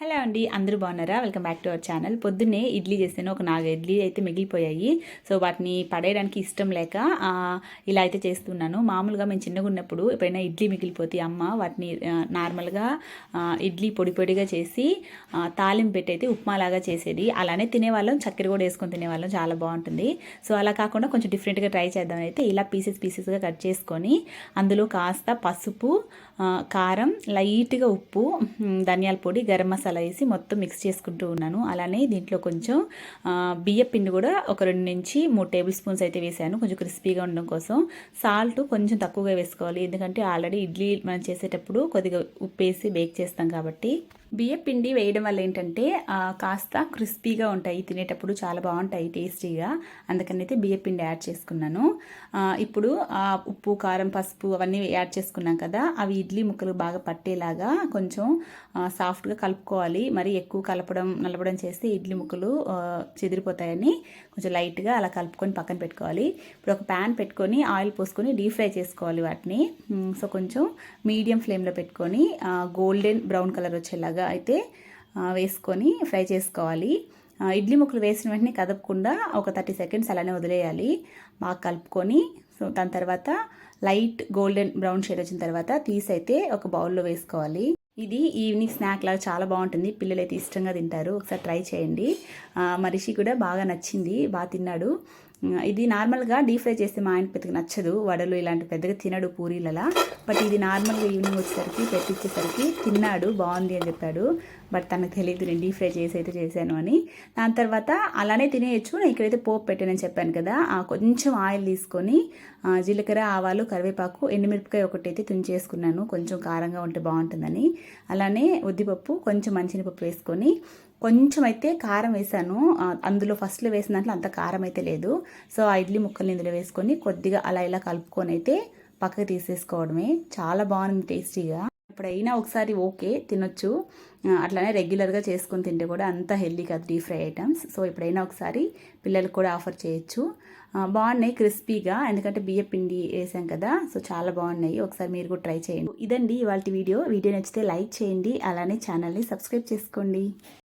Hello అండి అందరూ బాగున్నారా? Welcome back to our channel. పొద్దున్నే ఇడ్లీ చేసాను ఒక నాలుగు ఇడ్లీ అయితే మిగిలిపోయాయి. సో వాటిని పడేయడానికి ఇష్టం లేక ఇలా అయితే చేస్తున్నాను. మామూలుగా మేము చిన్నగా ఉన్నప్పుడు ఎప్పుడైనా ఇడ్లీ మిగిలిపోతే అమ్మ వాటిని నార్మల్గా ఇడ్లీ పొడి పొడిగా చేసి తాలింపు పెట్టి అయితే ఉప్మా లాగా చేసేది. అలానే తినేవాళ్ళం చక్కెర కూడా వేసుకొని తినేవాళ్ళం. చాలా బాగుంటుంది. సో అలా కాకుండా కొంచెం డిఫరెంట్గా ట్రై చేద్దామని అయితే ఇలా పీసెస్ పీసెస్గా కట్ చేసుకొని అందులో కాస్త పసుపు కారం లైట్గా ఉప్పు ధనియాల పొడి గరం మసాలా వేసి మొత్తం మిక్స్ చేసుకుంటూ ఉన్నాను. అలానే దీంట్లో కొంచెం బియ్య పిండి కూడా ఒక రెండు నుంచి మూడు టేబుల్ స్పూన్స్ అయితే వేసాను. కొంచెం క్రిస్పీగా ఉండడం కోసం. సాల్ట్ కొంచెం తక్కువగా వేసుకోవాలి. ఎందుకంటే ఆల్రెడీ ఇడ్లీ మనం చేసేటప్పుడు కొద్దిగా ఉప్పు వేసి బేక్ చేస్తాం కాబట్టి. బియ్య పిండి వేయడం వల్ల ఏంటంటే కాస్త క్రిస్పీగా ఉంటాయి. తినేటప్పుడు చాలా బాగుంటాయి టేస్టీగా. అందుకని అయితే బియ్య పిండి యాడ్ చేసుకున్నాను. ఇప్పుడు ఉప్పు కారం పసుపు అవన్నీ యాడ్ చేసుకున్నాం కదా అవి ఇడ్లీ ముక్కలు బాగా పట్టేలాగా కొంచెం సాఫ్ట్గా కలుపుకోవాలి. మరి ఎక్కువ కలపడం నలపడం చేస్తే ఇడ్లీ ముక్కలు చెదిరిపోతాయని కొంచెం లైట్గా అలా కలుపుకొని పక్కన పెట్టుకోవాలి. ఇప్పుడు ఒక ప్యాన్ పెట్టుకొని ఆయిల్ పోసుకొని డీప్ ఫ్రై చేసుకోవాలి వాటిని. సో కొంచెం మీడియం ఫ్లేమ్లో పెట్టుకొని గోల్డెన్ బ్రౌన్ కలర్ వచ్చేలాగా అయితే వేసుకొని ఫ్రై చేసుకోవాలి. ఇడ్లీ ముక్కలు వేసిన వెంటనే కదపకుండా ఒక థర్టీ సెకండ్స్ అలానే వదిలేయాలి. బాగా కలుపుకొని సో దాని తర్వాత లైట్ గోల్డెన్ బ్రౌన్ షేడ్ వచ్చిన తర్వాత తీసి అయితే ఒక బౌల్లో వేసుకోవాలి. ఇది ఈవినింగ్ స్నాక్ లాగా చాలా బాగుంటుంది. పిల్లలు అయితే ఇష్టంగా తింటారు. ఒకసారి ట్రై చేయండి. మనిషి కూడా బాగా నచ్చింది. బాగా తిన్నాడు. ఇది నార్మల్గా డీప్ ఫ్రై చేస్తే మా ఆయన పెద్దగా నచ్చదు. వడలు ఇలాంటి పెద్దగా తినడు పూరీలలా. బట్ ఇది నార్మల్గా ఈవినింగ్ వచ్చేసరికి పెట్టించేసరికి తిన్నాడు బాగుంది అని చెప్పాడు. బట్ తనకు తెలియదు నేను డీప్ ఫ్రై చేసి అయితే చేశాను అని. దాని తర్వాత అలానే తినేయచ్చు. నేను ఇక్కడైతే పోపు పెట్టానని చెప్పాను కదా. ఆ కొంచెం ఆయిల్ తీసుకొని జీలకర్ర ఆవాలు కరివేపాకు ఎండుమిరపకాయ ఒకటి అయితే తుంచేసుకున్నాను. కొంచెం కారంగా ఉంటే బాగుంటుందని. అలానే ఉద్దిపప్పు కొంచెం మంచినపప్పు వేసుకొని కొంచెం అయితే కారం వేసాను. అందులో ఫస్ట్లో వేసిన దాంట్లో అంత కారం అయితే లేదు. సో ఆ ఇడ్లీ ముక్కల్ని ఇందులో వేసుకొని కొద్దిగా అలా ఇలా కలుపుకొని అయితే పక్కకు తీసేసుకోవడమే. చాలా బాగుంది టేస్టీగా. ఎప్పుడైనా ఒకసారి ఓకే తినొచ్చు. అట్లానే రెగ్యులర్గా చేసుకొని తింటే కూడా అంత హెల్దీ కాదు డీప్ ఫ్రై ఐటమ్స్. సో ఎప్పుడైనా ఒకసారి పిల్లలకు కూడా ఆఫర్ చేయొచ్చు. బాగున్నాయి క్రిస్పీగా. ఎందుకంటే బియ్య పిండి వేసాం కదా. సో చాలా బాగున్నాయి. ఒకసారి మీరు కూడా ట్రై చేయండి. ఇదండి ఇవాళ వీడియో. వీడియో నచ్చితే లైక్ చేయండి. అలానే ఛానల్ని సబ్స్క్రైబ్ చేసుకోండి.